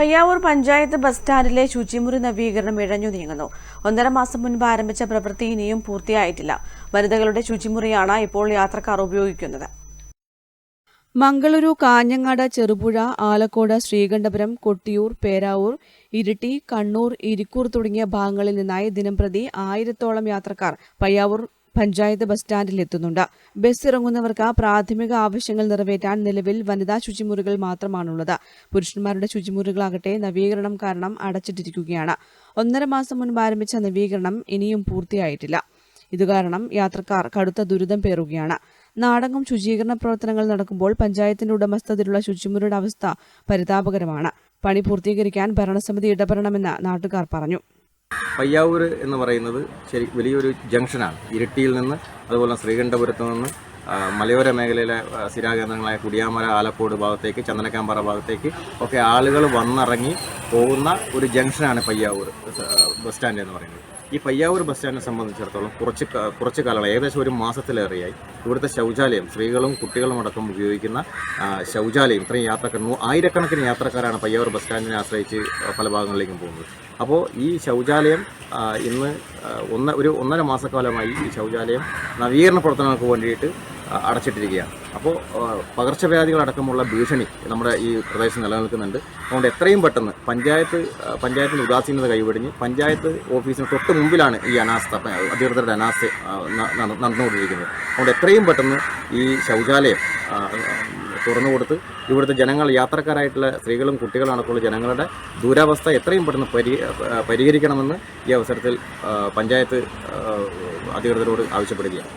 Payyavoor panchayat bus സ്റ്റാൻഡിലെ ശുചിമുറി നവീകരണം ഇഴഞ്ഞു നീങ്ങുന്നു. ഒന്നര മാസം മുൻപ് ആരംഭിച്ച പ്രവൃത്തി ഇനിയും പൂർത്തിയായിട്ടില്ല. വനിതകളുടെ ശുചിമുറിയാണ് ഇപ്പോൾ യാത്രക്കാർ ഉപയോഗിക്കുന്നത്. മംഗളൂരു കാഞ്ഞങ്ങാട് ചെറുപുഴ ആലക്കോട് ശ്രീകണ്ഠപുരം കൊട്ടിയൂർ പേരാവൂർ ഇരിട്ടി കണ്ണൂർ ഇരിക്കൂർ തുടങ്ങിയ ഭാഗങ്ങളിൽ നിന്നായി ദിനംപ്രതി ആയിരത്തോളം യാത്രക്കാർ പയ്യാവൂർ പഞ്ചായത്ത് ബസ് സ്റ്റാൻഡിൽ എത്തുന്നുണ്ട്. ബസ് ഇറങ്ങുന്നവർക്ക് പ്രാഥമിക ആവശ്യങ്ങൾ നിറവേറ്റാൻ നിലവിൽ വനിതാ ശുചിമുറികൾ മാത്രമാണുള്ളത്. പുരുഷന്മാരുടെ ശുചിമുറികളാകട്ടെ നവീകരണം കാരണം അടച്ചിട്ടിരിക്കുകയാണ്. ഒന്നര മാസം മുൻപ് ആരംഭിച്ച നവീകരണം ഇനിയും പൂർത്തിയായിട്ടില്ല. ഇതുകാരണം യാത്രക്കാർ കടുത്ത ദുരിതം പേറുകയാണ്. നാടകം ശുചീകരണ പ്രവർത്തനങ്ങൾ നടക്കുമ്പോൾ പഞ്ചായത്തിന്റെ ഉടമസ്ഥതയിലുള്ള ശുചിമുറിയുടെ അവസ്ഥ പരിതാപകരമാണ്. പണി പൂർത്തീകരിക്കാൻ ഭരണസമിതി ഇടപെടണമെന്ന് നാട്ടുകാർ പറഞ്ഞു. പയ്യാവൂർ എന്ന് പറയുന്നത് ശരി വലിയൊരു ജംഗ്ഷനാണ്. ഇരിട്ടിയിൽ നിന്ന് അതുപോലെ ശ്രീകണ്ഠപുരത്ത് നിന്ന് മലയോര മേഖലയിലെ സ്ഥിരാകേന്ദ്രങ്ങളായ കുടിയാമല ആലക്കോട് ഭാഗത്തേക്ക് ചന്ദനക്കാമ്പാറ ഭാഗത്തേക്ക് ഒക്കെ ആളുകൾ വന്നിറങ്ങി പോകുന്ന ഒരു ജംഗ്ഷനാണ് പയ്യാവൂർ ബസ് സ്റ്റാൻഡ് എന്ന് പറയുന്നത്. ഈ പയ്യാവൂർ ബസ് സ്റ്റാൻഡിനെ സംബന്ധിച്ചിടത്തോളം കുറച്ച് കുറച്ച് കാലങ്ങൾ ഏകദേശം ഒരു മാസത്തിലേറെയായി. ഇവിടുത്തെ ശൗചാലയം സ്ത്രീകളും കുട്ടികളും അടക്കം ഉപയോഗിക്കുന്ന ശൗചാലയം. ഇത്രയും യാത്രക്കാർ ആയിരക്കണക്കിന് യാത്രക്കാരാണ് പയ്യവർ ബസ് സ്റ്റാൻഡിനെ ആശ്രയിച്ച് പല ഭാഗങ്ങളിലേക്കും പോകുന്നത്. അപ്പോൾ ഈ ശൗചാലയം ഇന്ന് ഒന്ന് ഒരു ഒന്നര മാസക്കാലമായി ഈ ശൗചാലയം നവീകരണ പ്രവർത്തനങ്ങൾക്ക് വേണ്ടിയിട്ട് അടച്ചിട്ടിരിക്കുകയാണ്. അപ്പോൾ പകർച്ചവ്യാധികളടക്കമുള്ള ഭീഷണി നമ്മുടെ ഈ പ്രദേശം നിലനിൽക്കുന്നുണ്ട്. അതുകൊണ്ട് എത്രയും പെട്ടെന്ന് പഞ്ചായത്ത് പഞ്ചായത്തിന്റെ ഉദാസീനത കൈവെടിഞ്ഞ് പഞ്ചായത്ത് ഓഫീസിന് തൊട്ട് മുമ്പിലാണ് ഈ അനാസ്ഥ അധികൃതരുടെ അനാസ്ഥ നടന്നുകൊണ്ടിരിക്കുന്നത്. അതുകൊണ്ട് എത്രയും പെട്ടെന്ന് ഈ ശൗചാലയം തുറന്നു കൊടുത്ത് ഇവിടുത്തെ ജനങ്ങൾ യാത്രക്കാരായിട്ടുള്ള സ്ത്രീകളും കുട്ടികളും അടക്കമുള്ള ജനങ്ങളുടെ ദുരവസ്ഥ എത്രയും പെട്ടെന്ന് പരി പരിഹരിക്കണമെന്ന് ഈ അവസരത്തിൽ പഞ്ചായത്ത് അധികൃതരോട് ആവശ്യപ്പെടുകയാണ്.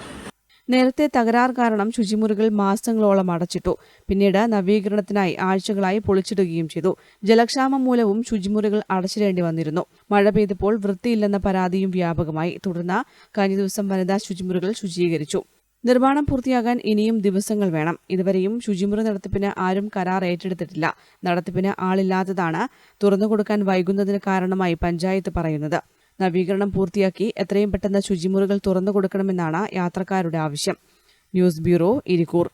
നേരത്തെ തകരാർ കാരണം ശുചിമുറികൾ മാസങ്ങളോളം അടച്ചിട്ടു. പിന്നീട് നവീകരണത്തിനായി ആഴ്ചകളായി പൊളിച്ചിടുകയും ചെയ്തു. ജലക്ഷാമം മൂലവും ശുചിമുറികൾ അടച്ചിടേണ്ടി വന്നിരുന്നു. മഴ പെയ്തപ്പോൾ വൃത്തിയില്ലെന്ന പരാതിയും വ്യാപകമായി. തുടർന്ന് കഴിഞ്ഞ ദിവസം വനിതാ ശുചിമുറികൾ ശുചീകരിച്ചു. നിർമ്മാണം പൂർത്തിയാകാൻ ഇനിയും ദിവസങ്ങൾ വേണം. ഇതുവരെയും ശുചിമുറി നടത്തിപ്പിന് ആരും കരാർ ഏറ്റെടുത്തിട്ടില്ല. നടത്തിപ്പിന് ആളില്ലാത്തതാണ് തുറന്നുകൊടുക്കാൻ വൈകുന്നതിന് കാരണമായി പഞ്ചായത്ത് പറയുന്നത്. നവീകരണം പൂർത്തിയാക്കി എത്രയും പെട്ടെന്ന് ശുചിമുറികൾ തുറന്നു കൊടുക്കണമെന്നാണ് യാത്രക്കാരുടെ ആവശ്യം. News bureau Irikkur.